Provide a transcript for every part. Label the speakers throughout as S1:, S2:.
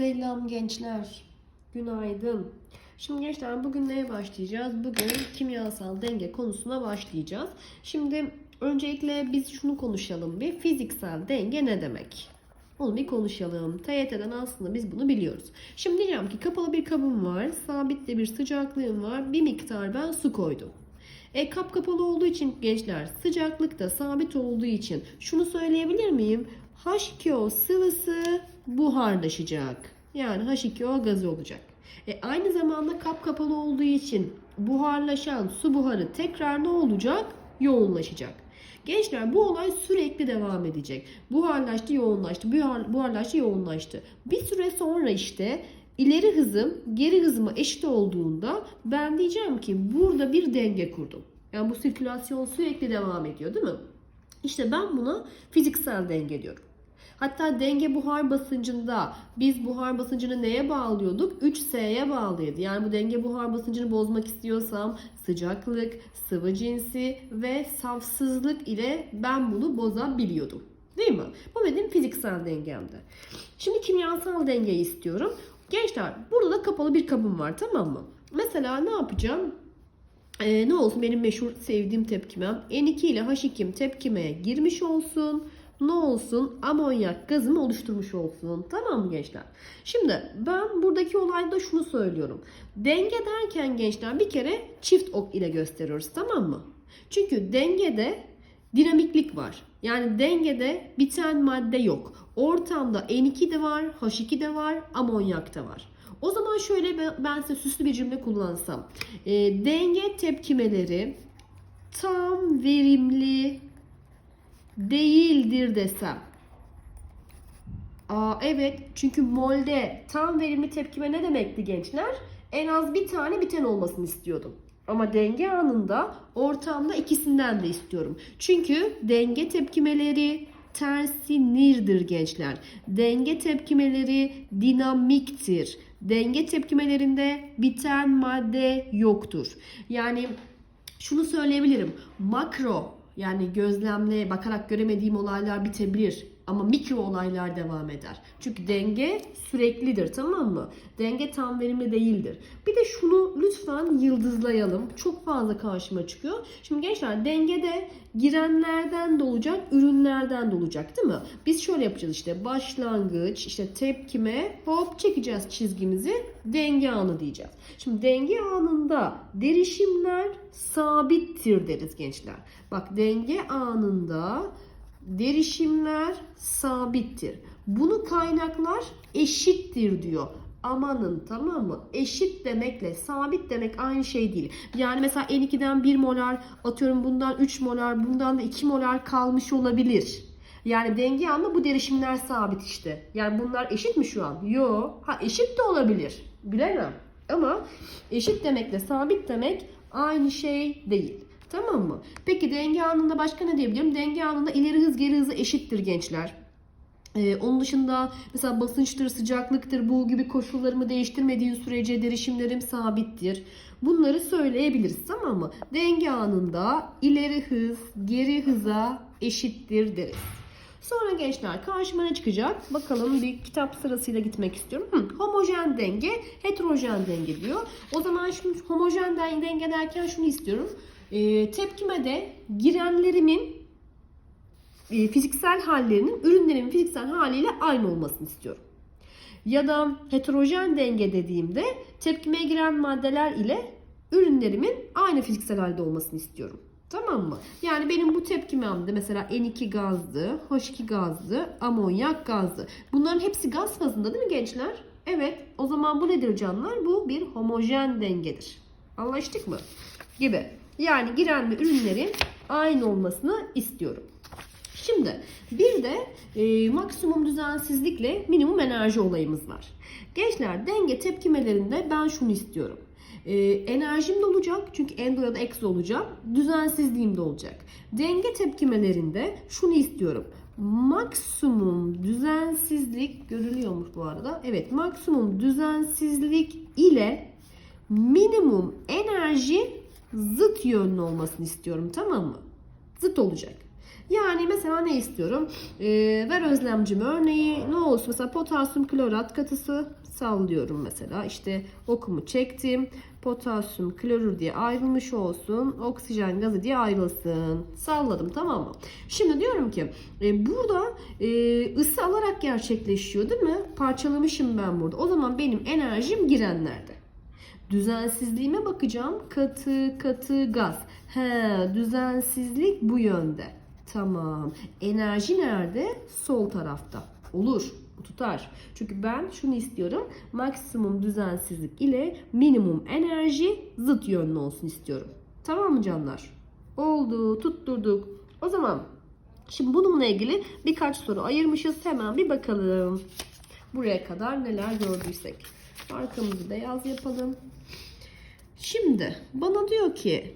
S1: Selam gençler. Günaydın. Şimdi gençler bugün neye başlayacağız? Bugün kimyasal denge konusuna başlayacağız. Şimdi öncelikle biz şunu konuşalım bir. Fiziksel denge ne demek? Onu bir konuşalım. TYT'den aslında biz bunu biliyoruz. Şimdi diyeceğim ki kapalı bir kabım var. Sabit de bir sıcaklığım var. Bir miktar ben su koydum. E kap kapalı olduğu için gençler sıcaklık da sabit olduğu için şunu söyleyebilir miyim? H2O sıvısı buharlaşacak. Yani H2O gazı olacak. E aynı zamanda kap kapalı olduğu için buharlaşan su buharı tekrar ne olacak? Yoğunlaşacak. Gençler bu olay sürekli devam edecek. Buharlaştı, yoğunlaştı, buhar, buharlaştı, yoğunlaştı. Bir süre sonra işte ileri hızım geri hızıma eşit olduğunda ben diyeceğim ki burada bir denge kurdum. Yani bu sirkülasyon sürekli devam ediyor değil mi? İşte ben buna fiziksel denge diyorum. Hatta denge buhar basıncında biz buhar basıncını neye bağlıyorduk? 3S'ye bağlıydı. Yani bu denge buhar basıncını bozmak istiyorsam sıcaklık, sıvı cinsi ve safsızlık ile ben bunu bozabiliyordum. Değil mi? Bu benim fiziksel dengemdi. Şimdi kimyasal dengeyi istiyorum. Gençler burada da kapalı bir kabım var tamam mı? Mesela ne yapacağım? Ee, ne olsun benim meşhur sevdiğim tepkimem. N2 ile H2'm tepkimeye girmiş olsun. Ne olsun? Amonyak gazımı oluşturmuş olsun. Tamam mı gençler? Şimdi ben buradaki olayda şunu söylüyorum. Denge derken gençler bir kere çift ok ile gösteriyoruz tamam mı? Çünkü dengede dinamiklik var. Yani dengede biten madde yok. Ortamda N2 de var, H2 de var, amonyak da var. O zaman şöyle ben- size süslü bir cümle kullansam. E, denge tepkimeleri tam verimli değildir desem. Aa, evet çünkü molde tam verimli tepkime ne demekti gençler? En az bir tane biten olmasını istiyordum. Ama denge anında ortamda ikisinden de istiyorum. Çünkü denge tepkimeleri tersinirdir gençler. Denge tepkimeleri dinamiktir. Denge tepkimelerinde biten madde yoktur. Yani şunu söyleyebilirim. Makro yani gözlemle bakarak göremediğim olaylar bitebilir ama mikro olaylar devam eder. Çünkü denge süreklidir tamam mı? Denge tam verimli değildir. Bir de şunu lütfen yıldızlayalım. Çok fazla karşıma çıkıyor. Şimdi gençler dengede girenlerden de olacak, ürünlerden de olacak değil mi? Biz şöyle yapacağız işte başlangıç, işte tepkime hop çekeceğiz çizgimizi denge anı diyeceğiz. Şimdi denge anında derişimler sabittir deriz gençler. Bak denge anında derişimler sabittir. Bunu kaynaklar eşittir diyor. Amanın tamam mı? Eşit demekle sabit demek aynı şey değil. Yani mesela N2'den 1 molar atıyorum bundan 3 molar bundan da 2 molar kalmış olabilir. Yani denge anında bu derişimler sabit işte. Yani bunlar eşit mi şu an? Yo. Ha eşit de olabilir. Bilemem. Ama eşit demekle sabit demek aynı şey değil. Tamam mı? Peki denge anında başka ne diyebilirim? Denge anında ileri hız geri hızı eşittir gençler. Ee, onun dışında mesela basınçtır, sıcaklıktır bu gibi koşullarımı değiştirmediğin sürece derişimlerim sabittir. Bunları söyleyebiliriz tamam mı? Denge anında ileri hız geri hıza eşittir deriz. Sonra gençler karşıma ne çıkacak? Bakalım bir kitap sırasıyla gitmek istiyorum. Hı, homojen denge, heterojen denge diyor. O zaman şimdi homojen denge derken şunu istiyorum. Ee, tepkimede girenlerimin e, fiziksel hallerinin ürünlerimin fiziksel haliyle aynı olmasını istiyorum. Ya da heterojen denge dediğimde tepkimeye giren maddeler ile ürünlerimin aynı fiziksel halde olmasını istiyorum. Tamam mı? Yani benim bu tepkimemde mesela N2 gazdı, H2 gazdı, amonyak gazdı. Bunların hepsi gaz fazında değil mi gençler? Evet. O zaman bu nedir canlar? Bu bir homojen dengedir. Anlaştık mı? Gibi. Yani giren ve ürünlerin aynı olmasını istiyorum. Şimdi bir de e, maksimum düzensizlikle minimum enerji olayımız var. Gençler denge tepkimelerinde ben şunu istiyorum. E, enerjim de olacak çünkü endo ya da exo olacak. Düzensizliğim de olacak. Denge tepkimelerinde şunu istiyorum. Maksimum düzensizlik görülüyormuş bu arada. Evet maksimum düzensizlik ile minimum enerji zıt yönlü olmasını istiyorum tamam mı? Zıt olacak. Yani mesela ne istiyorum? Ee, ver özlemcim örneği ne olsun? Mesela potasyum klorat katısı sallıyorum mesela. İşte okumu çektim. Potasyum klorür diye ayrılmış olsun. Oksijen gazı diye ayrılsın. Salladım tamam mı? Şimdi diyorum ki e, burada e, ısı alarak gerçekleşiyor değil mi? Parçalamışım ben burada. O zaman benim enerjim girenlerde. Düzensizliğime bakacağım. Katı katı gaz. He, düzensizlik bu yönde. Tamam. Enerji nerede? Sol tarafta. Olur. Tutar. Çünkü ben şunu istiyorum. Maksimum düzensizlik ile minimum enerji zıt yönlü olsun istiyorum. Tamam mı canlar? Oldu. Tutturduk. O zaman şimdi bununla ilgili birkaç soru ayırmışız. Hemen bir bakalım. Buraya kadar neler gördüysek. Arkamızı beyaz yapalım. Şimdi bana diyor ki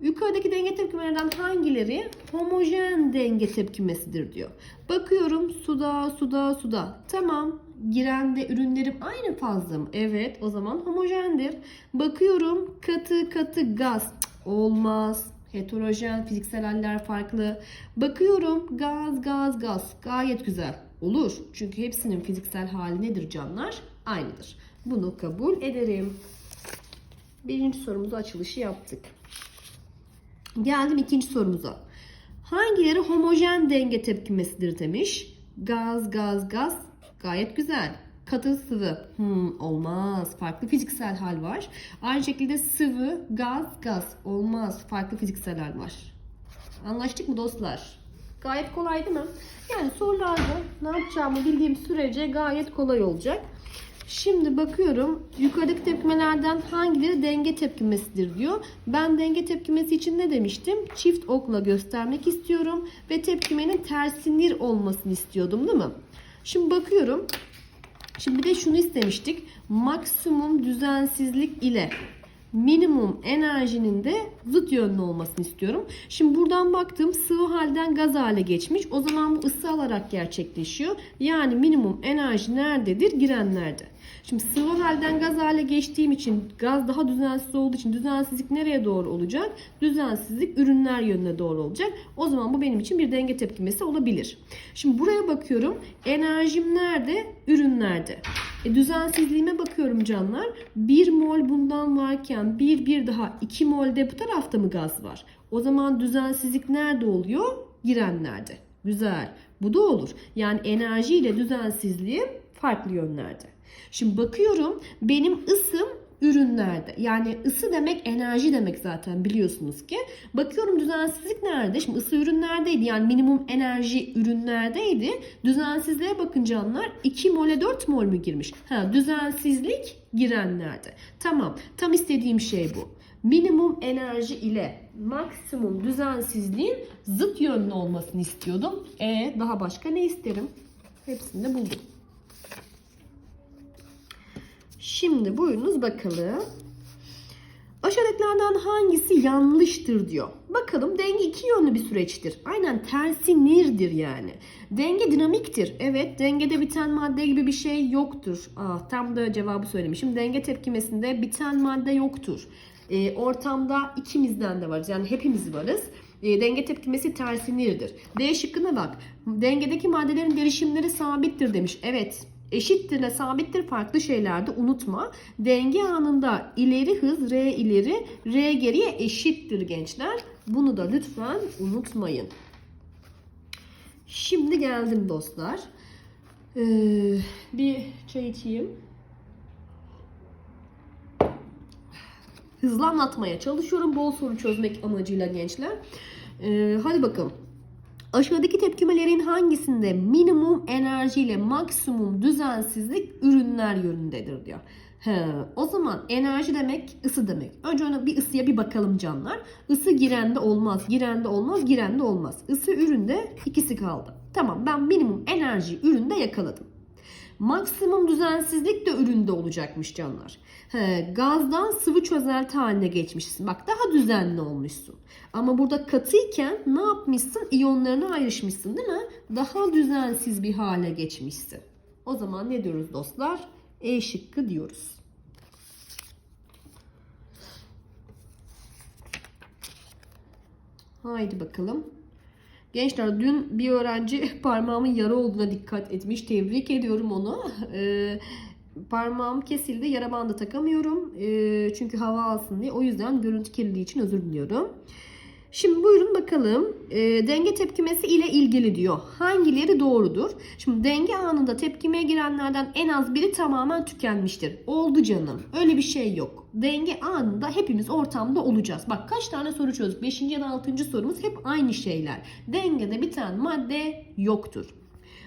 S1: yukarıdaki denge tepkimelerinden hangileri homojen denge tepkimesidir diyor. Bakıyorum suda suda suda. Tamam girende ürünlerim aynı fazla mı? Evet o zaman homojendir. Bakıyorum katı katı gaz. Olmaz. Heterojen fiziksel haller farklı. Bakıyorum gaz gaz gaz. Gayet güzel. Olur. Çünkü hepsinin fiziksel hali nedir canlar? Aynıdır. Bunu kabul ederim. Birinci sorumuzu açılışı yaptık. Geldim ikinci sorumuza. Hangileri homojen denge tepkimesidir demiş. Gaz, gaz, gaz. Gayet güzel. Katı sıvı. Hmm, olmaz. Farklı fiziksel hal var. Aynı şekilde sıvı, gaz, gaz. Olmaz. Farklı fiziksel hal var. Anlaştık mı dostlar? Gayet kolay değil mi? Yani sorularda ne yapacağımı bildiğim sürece gayet kolay olacak. Şimdi bakıyorum yukarıdaki tepkimelerden hangileri denge tepkimesidir diyor. Ben denge tepkimesi için ne demiştim? Çift okla göstermek istiyorum ve tepkimenin tersinir olmasını istiyordum değil mi? Şimdi bakıyorum. Şimdi bir de şunu istemiştik. Maksimum düzensizlik ile minimum enerjinin de zıt yönlü olmasını istiyorum. Şimdi buradan baktım sıvı halden gaz hale geçmiş. O zaman bu ısı alarak gerçekleşiyor. Yani minimum enerji nerededir? Girenlerde. Şimdi sıvı halden gaz hale geçtiğim için gaz daha düzensiz olduğu için düzensizlik nereye doğru olacak? Düzensizlik ürünler yönüne doğru olacak. O zaman bu benim için bir denge tepkimesi olabilir. Şimdi buraya bakıyorum. Enerjim nerede? Ürünlerde. E, düzensizliğime bakıyorum canlar. 1 mol bundan varken bir bir daha 2 mol de bu tarafta mı gaz var? O zaman düzensizlik nerede oluyor? Girenlerde. Güzel. Bu da olur. Yani enerji ile düzensizliğim farklı yönlerde. Şimdi bakıyorum benim ısım ürünlerde. Yani ısı demek enerji demek zaten biliyorsunuz ki. Bakıyorum düzensizlik nerede? Şimdi ısı ürünlerdeydi. Yani minimum enerji ürünlerdeydi. Düzensizliğe bakın canlar 2 mole 4 mol mü girmiş? Ha, düzensizlik girenlerde. Tamam. Tam istediğim şey bu. Minimum enerji ile maksimum düzensizliğin zıt yönlü olmasını istiyordum. E daha başka ne isterim? Hepsini de buldum. Şimdi buyurunuz bakalım. Aşağıdakilerden hangisi yanlıştır diyor. Bakalım denge iki yönlü bir süreçtir. Aynen tersinirdir yani. Denge dinamiktir. Evet dengede biten madde gibi bir şey yoktur. Aa, tam da cevabı söylemişim. Denge tepkimesinde biten madde yoktur. Ee, ortamda ikimizden de varız. Yani hepimiz varız. E, denge tepkimesi tersinirdir. D şıkkına bak. Dengedeki maddelerin derişimleri sabittir demiş. Evet eşittir ile sabittir farklı şeylerde unutma. Denge anında ileri hız R ileri R geriye eşittir gençler. Bunu da lütfen unutmayın. Şimdi geldim dostlar. Ee, bir çay içeyim. Hızlı anlatmaya çalışıyorum. Bol soru çözmek amacıyla gençler. Ee, hadi bakalım. Aşağıdaki tepkimelerin hangisinde minimum enerji ile maksimum düzensizlik ürünler yönündedir diyor. He, o zaman enerji demek ısı demek. Önce ona bir ısıya bir bakalım canlar. Isı girende olmaz, girende olmaz, girende olmaz. Isı üründe ikisi kaldı. Tamam ben minimum enerji üründe yakaladım. Maksimum düzensizlik de üründe olacakmış canlar. He, gazdan sıvı çözelti haline geçmişsin. Bak daha düzenli olmuşsun. Ama burada katıyken ne yapmışsın? İyonlarına ayrışmışsın değil mi? Daha düzensiz bir hale geçmişsin. O zaman ne diyoruz dostlar? E şıkkı diyoruz. Haydi bakalım. Gençler dün bir öğrenci parmağımın yara olduğuna dikkat etmiş. Tebrik ediyorum onu. Ee, parmağım kesildi. Yara bandı takamıyorum. Ee, çünkü hava alsın diye. O yüzden görüntü kirliliği için özür diliyorum. Şimdi buyurun bakalım. Ee, denge tepkimesi ile ilgili diyor. Hangileri doğrudur? Şimdi denge anında tepkimeye girenlerden en az biri tamamen tükenmiştir. Oldu canım. Öyle bir şey yok. Denge anında hepimiz ortamda olacağız. Bak kaç tane soru çözdük. 5. ya da 6. sorumuz hep aynı şeyler. Dengede bir tane madde yoktur.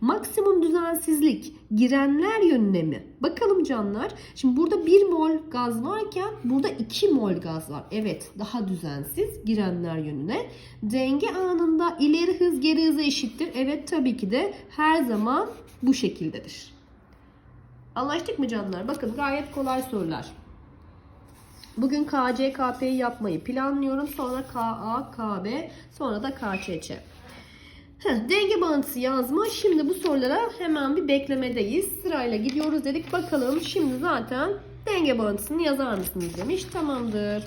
S1: Maksimum düzensizlik girenler yönüne mi? Bakalım canlar. Şimdi burada 1 mol gaz varken burada 2 mol gaz var. Evet daha düzensiz girenler yönüne. Denge anında ileri hız geri hıza eşittir. Evet tabii ki de her zaman bu şekildedir. Anlaştık mı canlar? Bakın gayet kolay sorular. Bugün KC, KP'yi yapmayı planlıyorum. Sonra KA, KB, sonra da KÇÇ. Heh, denge bağıntısı yazma. Şimdi bu sorulara hemen bir beklemedeyiz. Sırayla gidiyoruz dedik. Bakalım şimdi zaten denge bağıntısını yazar mısınız demiş. Tamamdır.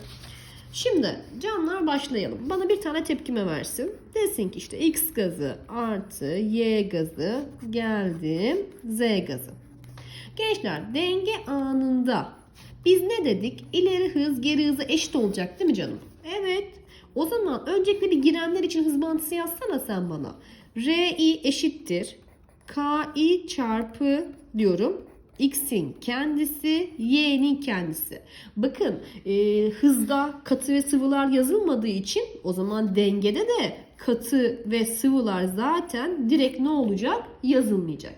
S1: Şimdi canlar başlayalım. Bana bir tane tepkime versin. Desin ki işte X gazı artı Y gazı geldi Z gazı. Gençler denge anında biz ne dedik? İleri hız geri hızı eşit olacak değil mi canım? Evet. O zaman öncelikle bir girenler için hız bağıntısı yazsana sen bana. Ri eşittir. Ki çarpı diyorum. X'in kendisi, Y'nin kendisi. Bakın e, hızda katı ve sıvılar yazılmadığı için o zaman dengede de katı ve sıvılar zaten direkt ne olacak? Yazılmayacak.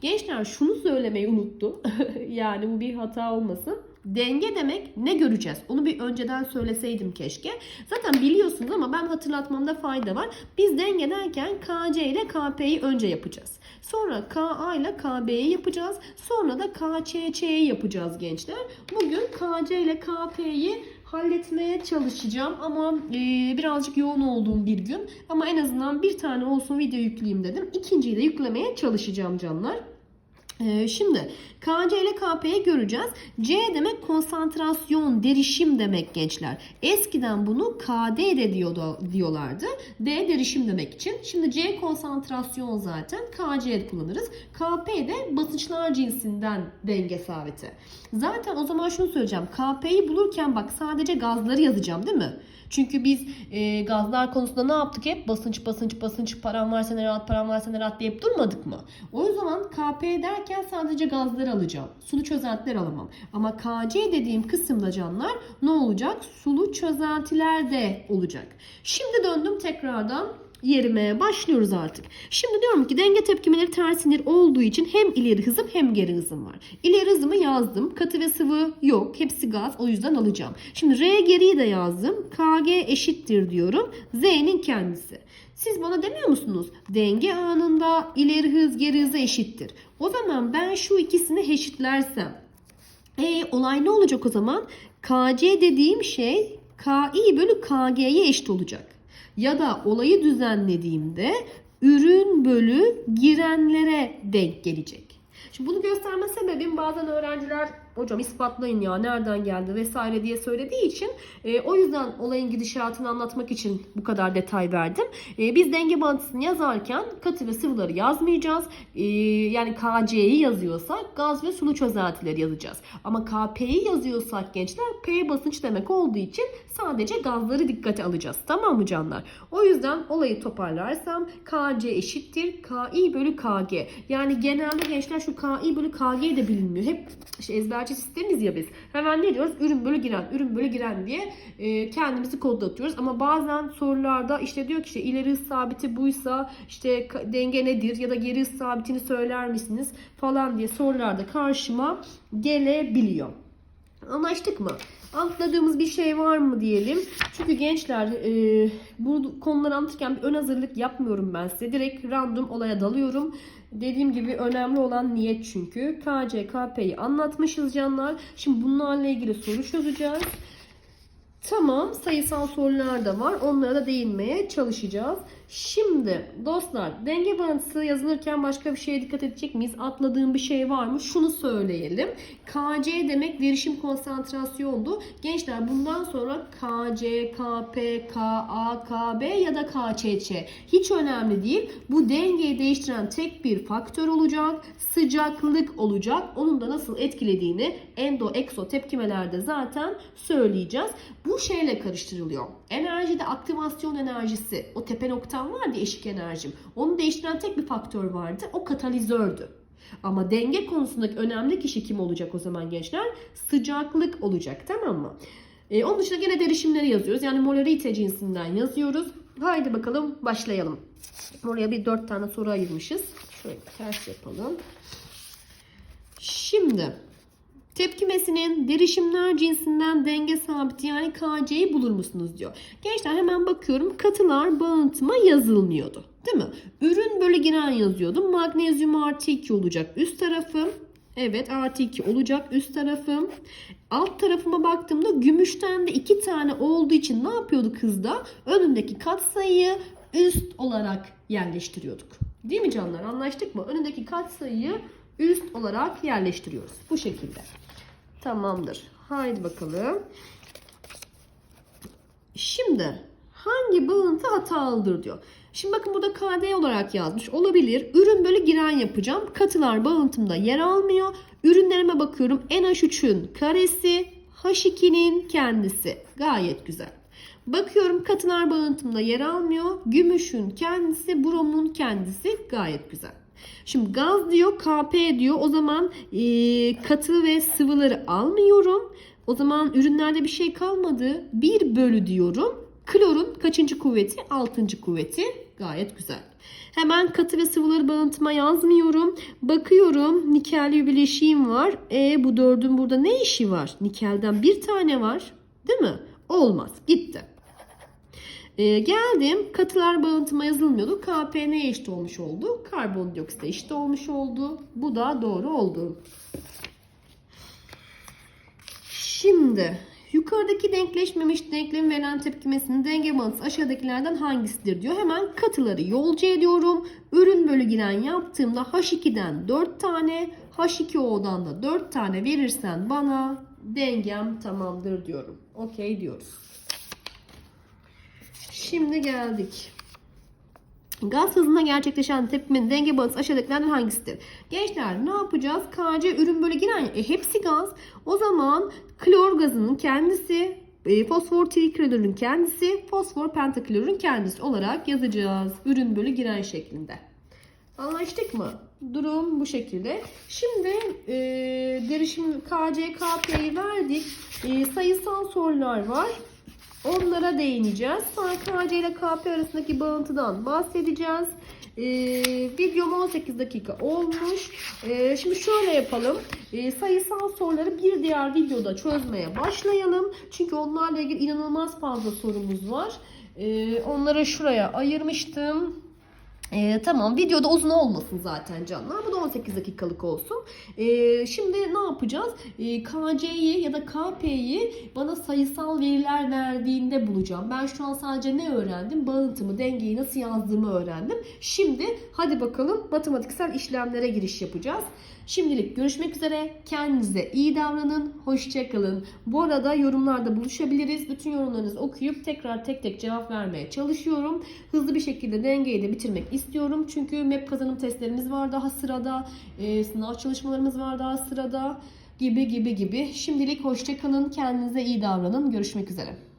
S1: Gençler şunu söylemeyi unuttum. yani bu bir hata olmasın. Denge demek ne göreceğiz? Onu bir önceden söyleseydim keşke. Zaten biliyorsunuz ama ben hatırlatmamda fayda var. Biz denge derken KC ile KP'yi önce yapacağız. Sonra KA ile KB'yi yapacağız. Sonra da KÇÇ'yi yapacağız gençler. Bugün KC ile KP'yi halletmeye çalışacağım ama e, birazcık yoğun olduğum bir gün. Ama en azından bir tane olsun video yükleyeyim dedim. İkinciyi de yüklemeye çalışacağım canlar. Ee, şimdi KC ile KP'yi göreceğiz. C demek konsantrasyon, derişim demek gençler. Eskiden bunu KD de diyordu, diyorlardı. D derişim demek için. Şimdi C konsantrasyon zaten. KC kullanırız. KP de basınçlar cinsinden denge sabiti. Zaten o zaman şunu söyleyeceğim. KP'yi bulurken bak sadece gazları yazacağım değil mi? Çünkü biz e, gazlar konusunda ne yaptık hep? Basınç, basınç, basınç, param varsa ne rahat, param varsa ne rahat deyip durmadık mı? O zaman KP derken sadece gazları alacağım. Sulu çözeltiler alamam. Ama KC dediğim kısımda canlar ne olacak? Sulu çözeltiler de olacak. Şimdi döndüm tekrardan yerime başlıyoruz artık. Şimdi diyorum ki denge tepkimeleri ters sinir olduğu için hem ileri hızım hem geri hızım var. İleri hızımı yazdım. Katı ve sıvı yok. Hepsi gaz. O yüzden alacağım. Şimdi R geriyi de yazdım. KG eşittir diyorum. Z'nin kendisi. Siz bana demiyor musunuz? Denge anında ileri hız geri hıza eşittir. O zaman ben şu ikisini eşitlersem. E olay ne olacak o zaman? KC dediğim şey KI bölü KG'ye eşit olacak ya da olayı düzenlediğimde ürün bölü girenlere denk gelecek. Şimdi bunu gösterme sebebim bazen öğrenciler hocam ispatlayın ya nereden geldi vesaire diye söylediği için e, o yüzden olayın gidişatını anlatmak için bu kadar detay verdim. E, biz denge bağıntısını yazarken katı ve sıvıları yazmayacağız. E, yani KC'yi yazıyorsak gaz ve sulu çözeltileri yazacağız. Ama KP'yi yazıyorsak gençler P basınç demek olduğu için sadece gazları dikkate alacağız. Tamam mı canlar? O yüzden olayı toparlarsam KC eşittir KI bölü KG. Yani genelde gençler şu KI bölü KG de bilinmiyor. Hep işte ezberci sistemiz ya biz. Hemen ne diyoruz? Ürün bölü giren, ürün bölü giren diye e, kendimizi kodlatıyoruz. Ama bazen sorularda işte diyor ki işte ileri hız sabiti buysa işte denge nedir ya da geri hız sabitini söyler misiniz falan diye sorularda karşıma gelebiliyor. Anlaştık mı? Atladığımız bir şey var mı diyelim. Çünkü gençler e, bu konuları anlatırken bir ön hazırlık yapmıyorum ben size. Direkt random olaya dalıyorum. Dediğim gibi önemli olan niyet çünkü. KC, KP'yi anlatmışız canlar. Şimdi bunlarla ilgili soru çözeceğiz. Tamam sayısal sorular da var. Onlara da değinmeye çalışacağız. Şimdi dostlar denge bağıntısı yazılırken başka bir şeye dikkat edecek miyiz? Atladığım bir şey var mı? Şunu söyleyelim. KC demek derişim konsantrasyondu. Gençler bundan sonra KC, KP, KA, KB ya da KÇÇ hiç önemli değil. Bu dengeyi değiştiren tek bir faktör olacak. Sıcaklık olacak. Onun da nasıl etkilediğini endo, ekso tepkimelerde zaten söyleyeceğiz. Bu şeyle karıştırılıyor. Enerjide aktivasyon enerjisi, o tepe noktam vardı eşik enerjim. Onu değiştiren tek bir faktör vardı. O katalizördü. Ama denge konusundaki önemli kişi kim olacak o zaman gençler? Sıcaklık olacak tamam mı? Ee, onun dışında gene derişimleri yazıyoruz. Yani molarite cinsinden yazıyoruz. Haydi bakalım başlayalım. Oraya bir dört tane soru ayırmışız. Şöyle ters yapalım. Şimdi tepkimesinin derişimler cinsinden denge sabiti yani KC'yi bulur musunuz diyor. Gençler hemen bakıyorum katılar bağıntıma yazılmıyordu. Değil mi? Ürün bölü giren yazıyordum. Magnezyum artı 2 olacak üst tarafım. Evet artı 2 olacak üst tarafım. Alt tarafıma baktığımda gümüşten de 2 tane olduğu için ne yapıyordu kızda? Önündeki katsayıyı üst olarak yerleştiriyorduk. Değil mi canlar? Anlaştık mı? Önündeki katsayıyı üst olarak yerleştiriyoruz. Bu şekilde. Tamamdır. Haydi bakalım. Şimdi hangi bağıntı hatalıdır diyor. Şimdi bakın burada KD olarak yazmış. Olabilir. Ürün bölü giren yapacağım. Katılar bağıntımda yer almıyor. Ürünlerime bakıyorum. NH3'ün karesi, H2'nin kendisi. Gayet güzel. Bakıyorum katılar bağıntımda yer almıyor. Gümüşün kendisi, bromun kendisi gayet güzel. Şimdi gaz diyor, KP diyor. O zaman e, katı ve sıvıları almıyorum. O zaman ürünlerde bir şey kalmadı. 1 bölü diyorum. Klorun kaçıncı kuvveti? Altıncı kuvveti. Gayet güzel. Hemen katı ve sıvıları bağıntıma yazmıyorum. Bakıyorum nikelli bir bileşiğim var. E bu dördün burada ne işi var? Nikelden bir tane var. Değil mi? Olmaz. Gitti. Ee, geldim katılar bağıntıma yazılmıyordu. Kp neye eşit olmuş oldu? Karbondioksite eşit olmuş oldu. Bu da doğru oldu. Şimdi yukarıdaki denkleşmemiş denklemi veren tepkimesinin denge bağıntısı aşağıdakilerden hangisidir diyor. Hemen katıları yolcu ediyorum. Ürün bölü giren yaptığımda H2'den 4 tane H2O'dan da 4 tane verirsen bana dengem tamamdır diyorum. Okey diyoruz. Şimdi geldik. Gaz hızında gerçekleşen tepkimenin denge bağıntısı aşağıdakilerden hangisidir? Gençler ne yapacağız? KC ürün böyle giren e, hepsi gaz. O zaman klor gazının kendisi, e, fosfor triklorürün kendisi, fosfor pentaklorürün kendisi olarak yazacağız. Ürün bölü giren şeklinde. Anlaştık mı? Durum bu şekilde. Şimdi e, derişim KC, KP'yi verdik. E, sayısal sorular var. Onlara değineceğiz. Sonra KC ile KP arasındaki bağıntıdan bahsedeceğiz. Ee, videom 18 dakika olmuş. Ee, şimdi şöyle yapalım. Ee, sayısal soruları bir diğer videoda çözmeye başlayalım. Çünkü onlarla ilgili inanılmaz fazla sorumuz var. Ee, onları şuraya ayırmıştım. Ee, tamam videoda uzun olmasın zaten canlar. Bu da 18 dakikalık olsun. Ee, şimdi ne yapacağız? Ee, KC'yi ya da KP'yi bana sayısal veriler verdiğinde bulacağım. Ben şu an sadece ne öğrendim? Bağıntımı, dengeyi nasıl yazdığımı öğrendim. Şimdi hadi bakalım matematiksel işlemlere giriş yapacağız. Şimdilik görüşmek üzere. Kendinize iyi davranın. Hoşçakalın. Bu arada yorumlarda buluşabiliriz. Bütün yorumlarınızı okuyup tekrar tek tek cevap vermeye çalışıyorum. Hızlı bir şekilde dengeyi de bitirmek istiyorum. Çünkü MEP kazanım testlerimiz var daha sırada. Ee, sınav çalışmalarımız var daha sırada. Gibi gibi gibi. Şimdilik hoşçakalın. Kendinize iyi davranın. Görüşmek üzere.